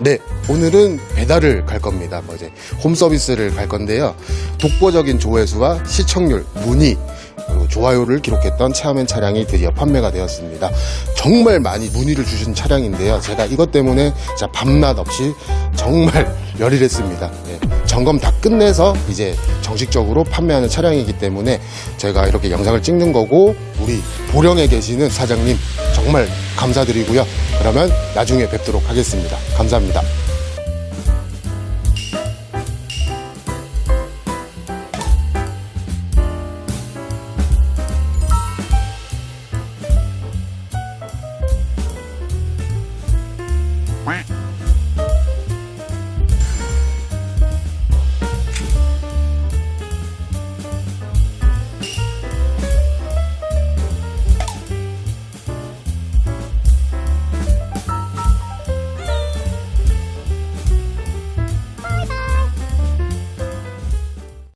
네, 오늘은 배달을 갈 겁니다. 뭐 이제 홈 서비스를 갈 건데요. 독보적인 조회수와 시청률, 문의, 그리고 좋아요를 기록했던 체험엔 차량이 드디어 판매가 되었습니다. 정말 많이 문의를 주신 차량인데요. 제가 이것 때문에 진짜 밤낮 없이 정말 열일했습니다. 예, 점검 다 끝내서 이제 정식적으로 판매하는 차량이기 때문에 제가 이렇게 영상을 찍는 거고 우리 보령에 계시는 사장님 정말 감사드리고요. 그러면 나중에 뵙도록 하겠습니다. 감사합니다.